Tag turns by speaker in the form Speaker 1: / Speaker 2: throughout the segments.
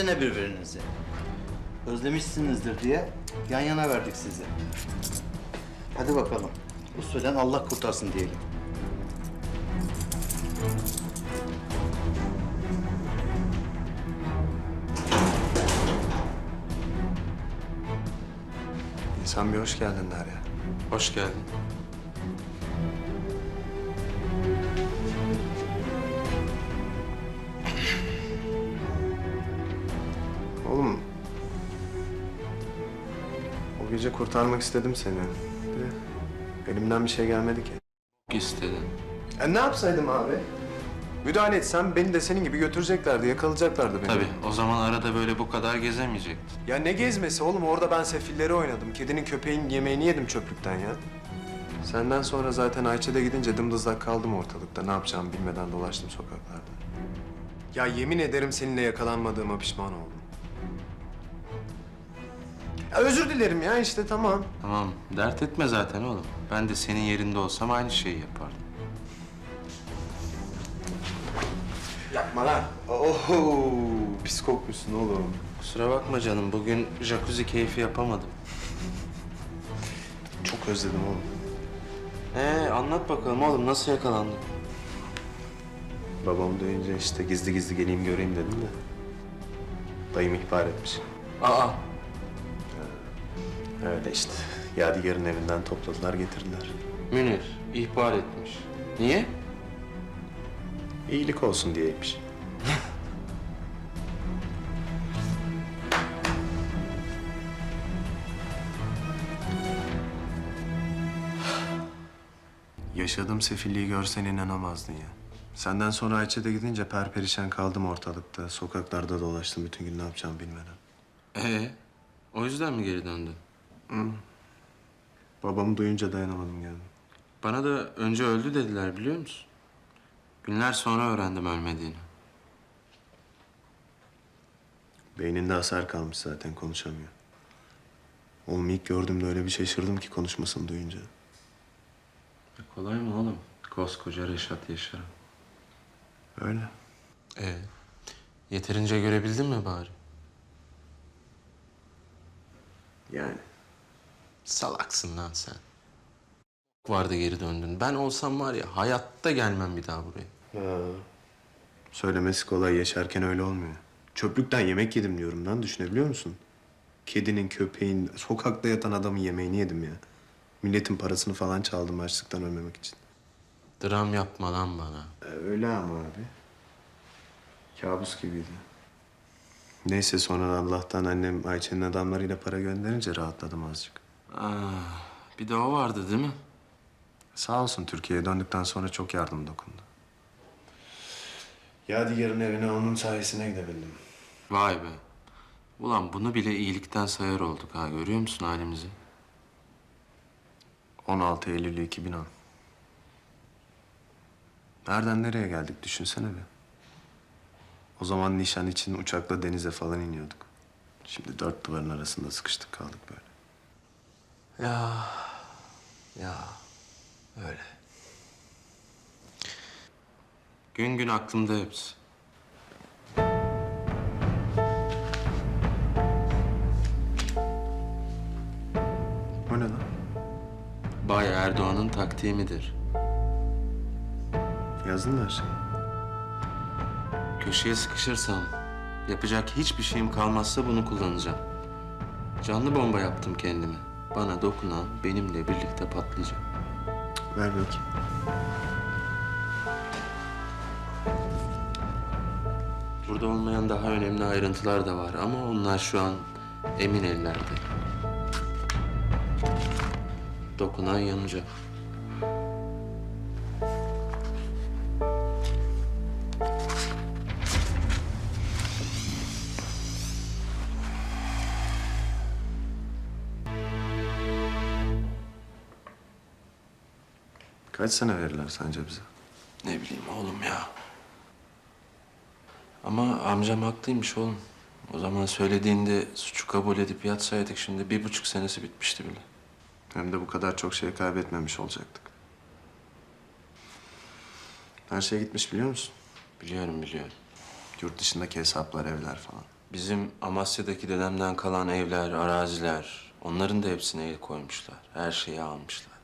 Speaker 1: yine birbirinizi. Özlemişsinizdir diye yan yana verdik sizi. Hadi bakalım. Usulen Allah kurtarsın diyelim.
Speaker 2: İnsan bir hoş geldin der ya.
Speaker 3: Hoş geldin.
Speaker 2: Gece kurtarmak istedim seni. De elimden bir şey gelmedi ki.
Speaker 3: İstedin.
Speaker 2: Ya ne yapsaydım abi? Müdahale etsem beni de senin gibi götüreceklerdi, yakalayacaklardı beni.
Speaker 3: Tabii o zaman arada böyle bu kadar gezemeyecektin.
Speaker 2: Ya ne gezmesi oğlum? Orada ben sefilleri oynadım. Kedinin köpeğin yemeğini yedim çöplükten ya. Senden sonra zaten Ayça'da gidince dımdızlak kaldım ortalıkta. Ne yapacağımı bilmeden dolaştım sokaklarda. Ya yemin ederim seninle yakalanmadığıma pişman oldum. Ya özür dilerim ya işte tamam.
Speaker 3: Tamam dert etme zaten oğlum. Ben de senin yerinde olsam aynı şeyi yapardım.
Speaker 2: Yapma lan. Oho, pis kokmuşsun oğlum.
Speaker 3: Kusura bakma canım bugün jacuzzi keyfi yapamadım.
Speaker 2: Çok özledim oğlum.
Speaker 3: Ee anlat bakalım oğlum nasıl yakalandın?
Speaker 2: Babam duyunca işte gizli gizli geleyim göreyim dedim de. Dayım ihbar etmiş.
Speaker 3: Aa
Speaker 2: Öyle işte. Yadigar'ın evinden topladılar getirdiler.
Speaker 3: Münir ihbar etmiş. Niye?
Speaker 2: İyilik olsun diyeymiş. Yaşadığım sefilliği görsen inanamazdın ya. Senden sonra Ayça'da gidince perperişan kaldım ortalıkta. Sokaklarda dolaştım bütün gün ne yapacağımı bilmeden.
Speaker 3: Ee o yüzden mi geri döndün?
Speaker 2: Babamı duyunca dayanamadım geldim.
Speaker 3: Bana da önce öldü dediler biliyor musun? Günler sonra öğrendim ölmediğini.
Speaker 2: Beyninde hasar kalmış zaten konuşamıyor. Oğlum ilk gördüğümde öyle bir şaşırdım ki konuşmasını duyunca.
Speaker 3: E, kolay mı oğlum? Koskoca Reşat Yaşar'ım.
Speaker 2: Öyle.
Speaker 3: Ee, yeterince görebildin mi bari?
Speaker 2: Yani.
Speaker 3: Salaksın lan sen. Vardı geri döndün. Ben olsam var ya hayatta gelmem bir daha buraya.
Speaker 2: Söylemesi kolay yaşarken öyle olmuyor. Çöplükten yemek yedim diyorum lan düşünebiliyor musun? Kedinin, köpeğin, sokakta yatan adamın yemeğini yedim ya. Milletin parasını falan çaldım açlıktan ölmemek için.
Speaker 3: Dram yapma lan bana.
Speaker 2: E, öyle ama abi. Kabus gibiydi. Neyse sonra Allah'tan annem Ayça'nın adamlarıyla para gönderince rahatladım azıcık.
Speaker 3: Ah, bir de o vardı değil mi?
Speaker 2: Sağ olsun Türkiye'ye döndükten sonra çok yardım dokundu. Yadigar'ın evine onun sayesinde gidebildim.
Speaker 3: Vay be. Ulan bunu bile iyilikten sayar olduk ha. Görüyor musun halimizi?
Speaker 2: 16 Eylül 2010. Nereden nereye geldik düşünsene bir. O zaman nişan için uçakla denize falan iniyorduk. Şimdi dört duvarın arasında sıkıştık kaldık böyle.
Speaker 3: Ya. Ya. Öyle. Gün gün aklımda hepsi.
Speaker 2: O ne lan?
Speaker 3: Bay Erdoğan'ın taktiği midir?
Speaker 2: Yazdın mı her şeyi?
Speaker 3: Köşeye sıkışırsam, yapacak hiçbir şeyim kalmazsa bunu kullanacağım. Canlı bomba yaptım kendime. Bana dokunan benimle birlikte patlayacak.
Speaker 2: Ver bakayım.
Speaker 3: Burada olmayan daha önemli ayrıntılar da var ama onlar şu an emin ellerde. Dokunan yanacak.
Speaker 2: Kaç sene verirler sence bize?
Speaker 3: Ne bileyim oğlum ya. Ama amcam haklıymış oğlum. O zaman söylediğinde suçu kabul edip yatsaydık şimdi bir buçuk senesi bitmişti bile.
Speaker 2: Hem de bu kadar çok şey kaybetmemiş olacaktık. Her şey gitmiş biliyor musun?
Speaker 3: Biliyorum biliyorum.
Speaker 2: Yurt dışındaki hesaplar, evler falan.
Speaker 3: Bizim Amasya'daki dedemden kalan evler, araziler, onların da hepsine el koymuşlar. Her şeyi almışlar.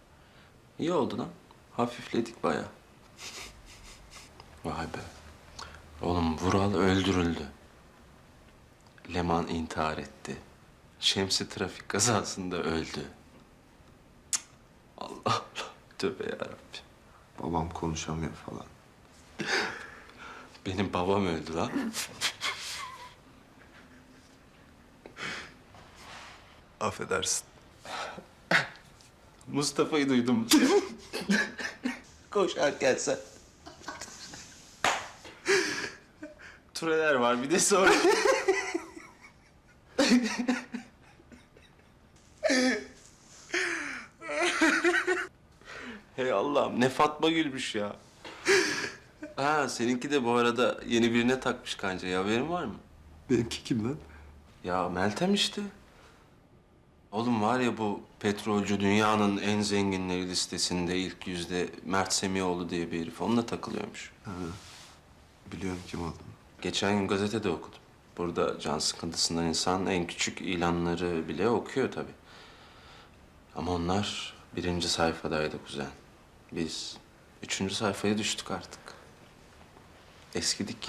Speaker 3: İyi oldu lan. Hafifledik bayağı. Vay be. Oğlum Vural öldürüldü. Leman intihar etti. Şemsi trafik kazasında öldü. Cık. Allah Allah. Tövbe yarabbim.
Speaker 2: Babam konuşamıyor falan.
Speaker 3: Benim babam öldü lan.
Speaker 2: Affedersin.
Speaker 3: Mustafa'yı duydum. Koşarken sen. Tureler var bir de sonra. hey Allah'ım ne Fatma Gülmüş ya. Ha seninki de bu arada yeni birine takmış kancayı haberin var mı?
Speaker 2: Benimki kim lan?
Speaker 3: Ya Meltem işte. Oğlum var ya bu petrolcü dünyanın en zenginleri listesinde ilk yüzde Mert Semioğlu diye bir herif. Onunla takılıyormuş.
Speaker 2: Biliyorum kim olduğunu.
Speaker 3: Geçen gün gazetede okudum. Burada can sıkıntısından insan en küçük ilanları bile okuyor tabii. Ama onlar birinci sayfadaydı kuzen. Biz üçüncü sayfaya düştük artık. Eskidik.